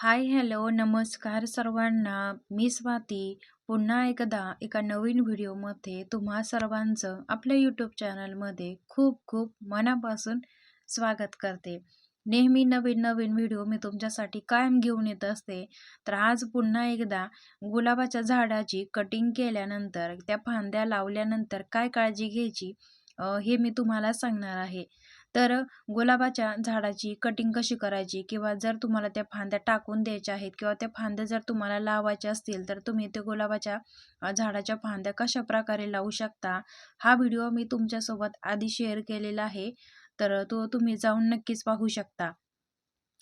Hi hello नमस्कार सर्वांना. मी स्वाती. पुन्हा एकदा एका नवीन व्हिडिओमध्ये तुम्हा सर्वांचं आपल्या यूट्यूब चॅनलमध्ये खूप खूप मनापासून स्वागत करते. नेहमी नवीन नवीन व्हिडिओ मी तुमच्यासाठी कायम घेऊन येत असते. तर आज पुन्हा एकदा गुलाबाच्या झाडाची कटिंग केल्यानंतर त्या फांद्या लावल्यानंतर काय काळजी घ्यायची हे मी तुम्हाला सांगणार आहे. तर गुलाबाच्या झाडाची कटिंग कशी करायची? किंवा जर तुम्हाला त्या फांद्या टाकून द्यायच्या आहेत किंवा त्या फांद्या जर तुम्हाला लावायच्या असतील तर तुम्ही ते गुलाबाच्या झाडाच्या फांद्या कशा प्रकारे लावू शकता? हा व्हिडिओ मी तुमच्यासोबत आधी शेअर केलेला आहे. तर तो तुम्ही जाऊन नक्कीच पाहू शकता.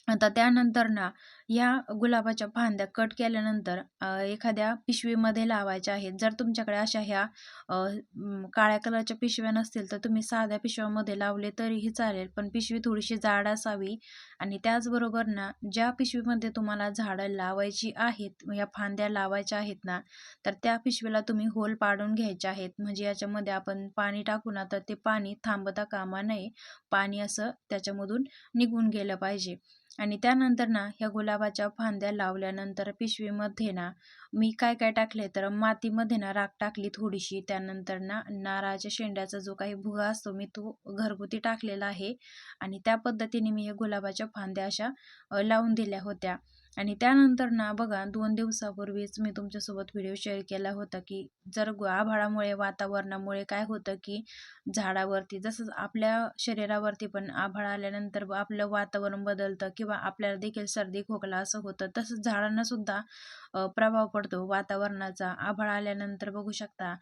आता त्यानंतर ना या गुलाबाच्या फांद्या कट केल्यानंतर एखाद्या पिशवीमध्ये लावायच्या आहेत. जर तुमच्याकडे अशा ह्या काळ्या कलरच्या पिशव्या नसतील तर तुम्ही साध्या पिशव्यामध्ये लावले तरीही चालेल. पण पिशवी थोडीशी जाड असावी आणि त्याचबरोबर ना ज्या पिशवीमध्ये तुम्हाला झाडं लावायची आहेत या फांद्या लावायच्या आहेत ना तर त्या पिशवीला तुम्ही होल पाडून घ्यायचे आहेत. म्हणजे याच्यामध्ये आपण पाणी टाकू ना तर ते पाणी थांबता कामा नये. पाणी असं त्याच्यामधून निघून गेलं पाहिजे. आणि त्यानंतर ना ह्या गुलाबाच्या फांद्या लावल्यानंतर पिशवीमध्ये ना मी काय काय टाकले तर मातीमध्ये ना राख टाकली थोडीशी. त्यानंतर ना नारळाच्या शेंड्याचा जो काही भुगा असतो मी तो घरगुती टाकलेला आहे. आणि त्या पद्धतीने मी हे गुलाबाच्या फांद्या अशा लावून दिल्या होत्या. आणि त्यानंतर ना बघा दोन दिवसापूर्वीच मी तुमच्यासोबत व्हिडिओ शेअर केला होता की जर आभाळामुळे वातावरणामुळे काय होतं की झाडावरती जसं आपल्या शरीरावरती पण आभाळ आल्यानंतर आपलं वातावरण बदलतं किंवा आपल्याला देखील सर्दी खोकला असं होतं तसंच झाडांना सुद्धा प्रभाव पडतो वातावरणाचा. आभाळ आल्यानंतर बघू शकता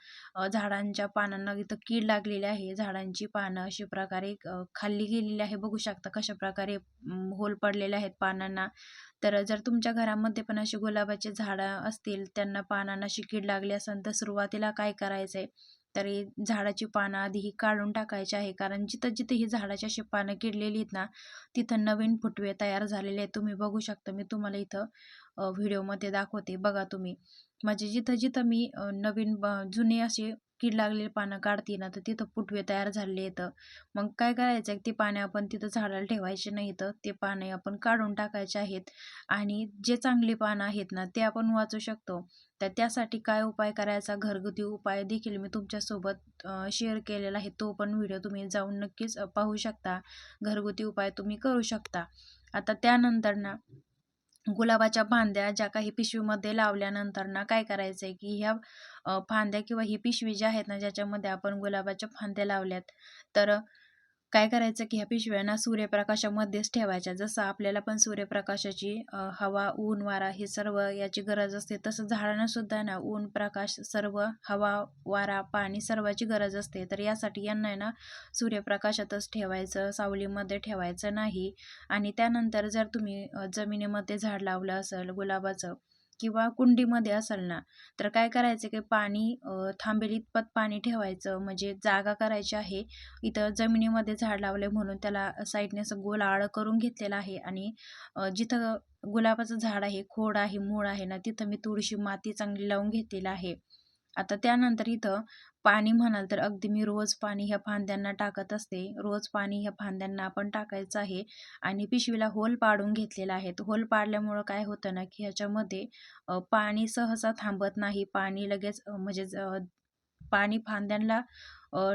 झाडांच्या पानांना इथं कीड लागलेली आहे. झाडांची पानं अशी प्रकारे खाल्ली गेलेली आहे. बघू शकता कशा प्रकारे होल पडलेले आहेत पानांना. तर जर तुमच्या घरामध्ये पण अशी गुलाबाचे झाडं असतील त्यांना पानांना अशी कीड लागली असेल तर सुरुवातीला काय करायचं आहे तरी झाडाची पानं आधी ही काढून टाकायची आहे. कारण जिथं जिथं ही झाडाची अशी पानं किडलेली आहेत ना तिथं नवीन फुटवे तयार झालेले आहेत. तुम्ही बघू शकता मी तुम्हाला इथं व्हिडिओमध्ये दाखवते. बघा तुम्ही. म्हणजे जिथं जिथं मी नवीन जुने असे कीड लागलेली पानं काढती ना तर तिथं पुटवे तयार झालेले येतं मग काय करायचं आहे ते पाने आपण तिथं झाडाला ठेवायचे नाही तर ते पाने आपण काढून टाकायचे आहेत. आणि जे चांगली पानं आहेत ना ते आपण वाचू शकतो. तर त्यासाठी काय उपाय करायचा घरगुती उपाय देखील मी तुमच्यासोबत शेअर केलेला आहे. तो पण व्हिडिओ तुम्ही जाऊन नक्कीच पाहू शकता. घरगुती उपाय तुम्ही करू शकता. आता त्यानंतर ना गुलाबाच्या फांद्या ज्या काही पिशवीमध्ये लावल्यानंतर ना काय करायचं आहे की ह्या फांद्या किंवा ही पिशवी ज्या आहेत ना ज्याच्यामध्ये आपण गुलाबाच्या फांद्या लावल्यात तर काय करायचं की ह्या पिशव्यांना सूर्यप्रकाशामध्येच ठेवायच्या. जसं आपल्याला पण सूर्यप्रकाशाची हवा ऊन वारा हे सर्व याची गरज असते. तसं झाडांना सुद्धा ना ऊन प्रकाश सर्व हवा वारा पाणी सर्वाची गरज असते. तर यासाठी यांना ना सूर्यप्रकाशातच ठेवायचं सावलीमध्ये ठेवायचं नाही. आणि त्यानंतर जर तुम्ही जमिनीमध्ये झाड लावलं असेल गुलाबाचं किंवा कुंडीमध्ये असेल ना तर काय करायचं की पाणी थांबेल इतपत पाणी ठेवायचं. म्हणजे जागा करायची आहे. इथं जमिनीमध्ये झाड लावले म्हणून त्याला साईडने असं गोल आळ करून घेतलेला आहे. आणि जिथं गुलाबाचं झाड आहे खोड आहे मूळ आहे ना तिथं मी थोडीशी माती चांगली लावून घेतलेली आहे. आता त्यानंतर इथं पाणी म्हणाल तर अगदी मी रोज पाणी ह्या फांद्यांना टाकत असते. रोज पाणी ह्या फांद्यांना आपण टाकायचं आहे आणि पिशवीला होल पाडून घेतलेला आहे. होल पाडल्यामुळं काय होतं ना की ह्याच्यामध्ये पाणी सहसा थांबत नाही. पाणी लगेच म्हणजे पाणी फांद्यांना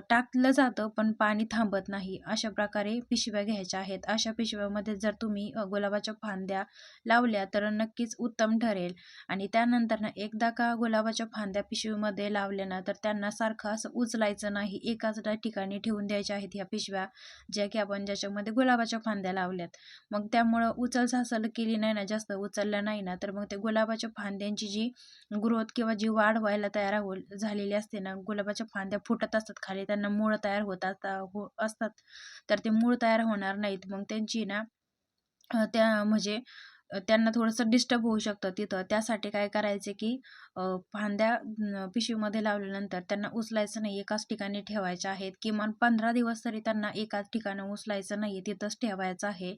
टाकलं जातं पण पाणी थांबत नाही. अशा प्रकारे पिशव्या घ्यायच्या आहेत. अशा पिशव्यामध्ये जर तुम्ही गुलाबाच्या फांद्या लावल्या तर नक्कीच उत्तम ठरेल. आणि त्यानंतर ना एकदा का गुलाबाच्या फांद्या पिशवीमध्ये लावल्या ना तर त्यांना सारखं असं उचलायचं नाही. एकाच ठिकाणी ठेवून द्यायच्या आहेत ह्या पिशव्या ज्या की आपण ज्याच्यामध्ये गुलाबाच्या फांद्या लावल्यात. मग त्यामुळं उचल सासल केली नाही ना जास्त उचललं नाही ना तर मग ते गुलाबाच्या फांद्यांची जी ग्रोथ किंवा जी वाढ व्हायला तयार हो झालेली असते ना गुलाबाच्या फांद्या फुटत असतात खाली त्यांना मूळ तयार होत हो असतात. तर ते मूळ तयार होणार नाहीत. मग त्यांची ना त्या म्हणजे त्यांना थोडंसं डिस्टर्ब होऊ शकतं तिथं. त्यासाठी काय करायचे की फांद्या पिशवीमध्ये लावल्यानंतर त्यांना उचलायचं नाही. एकाच ठिकाणी ठेवायचे आहेत. किमान पंधरा दिवस तरी त्यांना एकाच ठिकाणी उचलायचं नाही. तिथंच ठेवायचं आहे.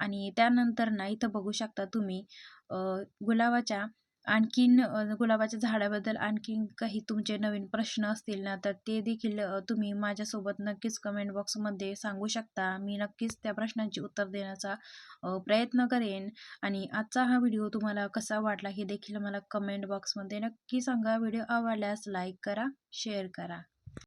आणि त्यानंतर ना इथं बघू शकता तुम्ही गुलाबाच्या आणखीन गुलाबाच्या झाडाबद्दल आणखीन काही तुमचे नवीन प्रश्न असतील ना तर ते देखील तुम्ही माझ्यासोबत नक्कीच कमेंट बॉक्समध्ये सांगू शकता. मी नक्कीच त्या प्रश्नांची उत्तर देण्याचा प्रयत्न करेन. आणि आजचा हा व्हिडिओ तुम्हाला कसा वाटला हे देखील मला कमेंट बॉक्समध्ये नक्की सांगा. व्हिडिओ आवडल्यास लाईक करा शेअर करा.